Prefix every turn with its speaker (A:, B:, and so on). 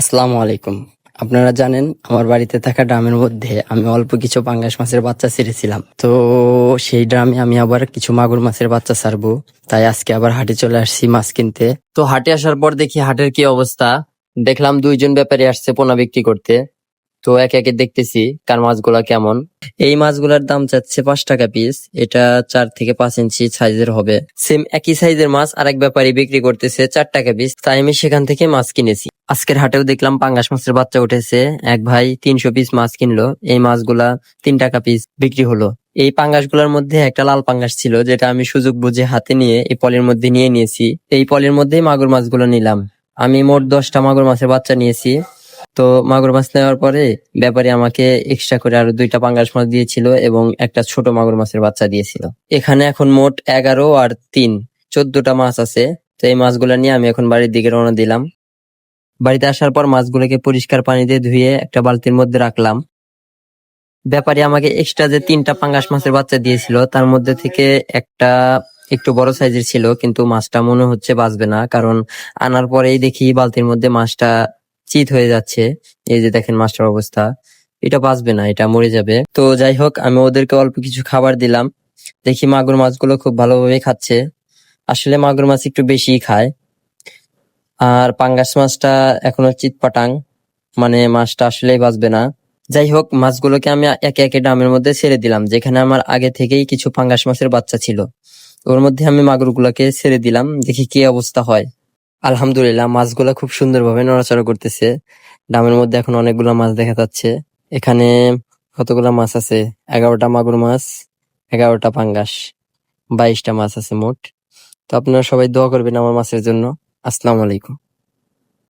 A: আসসালামু আলাইকুম। আপনারা জানেন, আমার বাড়িতে থাকা ড্রামের মধ্যে আমি অল্প কিছু পাঙ্গাস মাছের বাচ্চা ছেড়েছিলাম। তো সেই ড্রামে আমি আবার কিছু মাগুর মাছের বাচ্চা ছাড়বো। তাই আজকে আবার হাটে চলে আসছি মাছ কিনতে। তো হাটে আসার পর দেখি হাটের কি অবস্থা। দেখলাম দুইজন ব্যাপারী আসছে পোনা বিক্রি করতে। তো একে একে দেখতেছি কার মাছগুলা কেমন। এই মাছগুলার দাম চাচ্ছে পাঁচ টাকা পিস এটা চার থেকে পাঁচ ইঞ্চি সাইজের হবে। সেম একই সাইজের মাছ আরেক ব্যাপারী বিক্রি করতেছে চার টাকা পিস তাই আমি সেখান থেকে মাছ কিনেছি। আজকের হাটেও দেখলাম পাঙ্গাস মাছের বাচ্চা উঠেছে, এক ভাই তিনশো পিস মাছ কিনলো, এই মাছগুলা তিন টাকা পিস বিক্রি হলো। এই পাঙ্গাসগুলোর মধ্যে একটা লাল পাঙ্গাস ছিল, যেটা আমি সুযোগ বুঝে হাতে নিয়ে এই পলির মধ্যে নিয়ে নিয়েছি। এই পলির মধ্যেই মাগুর মাছগুলো নিলাম। আমি মোট দশটা মাগুর মাছের বাচ্চা নিয়েছি। তো মাগুর মাছ নেওয়ার পরে ব্যাপারী আমাকে এক্সট্রা করে আরও দুইটা পাঙ্গাস মাছ দিয়েছিল এবং একটা ছোট মাগুর মাছের বাচ্চা দিয়েছিল। এখানে এখন মোট এগারো আর তিন, চোদ্দটা মাছ আছে। তো এই মাছগুলো নিয়ে আমি এখন বাড়ির দিকে রওনা দিলাম। বাড়িতে আসার পর মাছগুলোকে পরিষ্কার পানি দিয়ে ধুয়ে একটা বালতির মধ্যে রাখলাম। ব্যাপারী আমাকে এক্সট্রা যে তিনটা পাঙ্গাস মাছের বাচ্চা দিয়েছিল, তার মধ্যে থেকে একটা একটু বড় সাইজের ছিল, কিন্তু মাছটা মনে হচ্ছে বাঁচবে না, কারণ আনার পরেই দেখি বালতির মধ্যে মাছটা চিত হয়ে যাচ্ছে। এই যে দেখেন মাছটার অবস্থা। এটা বাঁচবে না, এটা মরে যাবে। তো যাই হোক, আমি ওদেরকে অল্প কিছু খাবার দিলাম। দেখি মাগুর মাছগুলো খুব ভালোভাবে খাচ্ছে। আসলে মাগুর মাছ একটু বেশি খায়। আর পাঙ্গাস মাছটা এখনও চিৎপাটাং মানে মাছটা আসলেই বাঁচবে না। যাই হোক, মাছগুলোকে আমি একে একে ড্রামের মধ্যে ছেড়ে দিলাম, যেখানে আমার আগে থেকেই কিছু পাঙ্গাস মাছের বাচ্চা ছিল। ওর মধ্যে আমি মাগুরগুলোকে ছেড়ে দিলাম, দেখি কি অবস্থা হয়। আলহামদুলিল্লাহ, মাছগুলা খুব সুন্দরভাবে নড়াচড়া করতেছে। ডামের মধ্যে এখন অনেকগুলো মাছ দেখা যাচ্ছে। এখানে কতগুলা মাছ আছে? এগারোটা মাগুর মাছ, এগারোটা পাঙ্গাস, বাইশটা মাছ আছে মোট। তো আপনারা সবাই দোয়া করবেন আমার মাছের জন্য। আসসালামু আলাইকুম।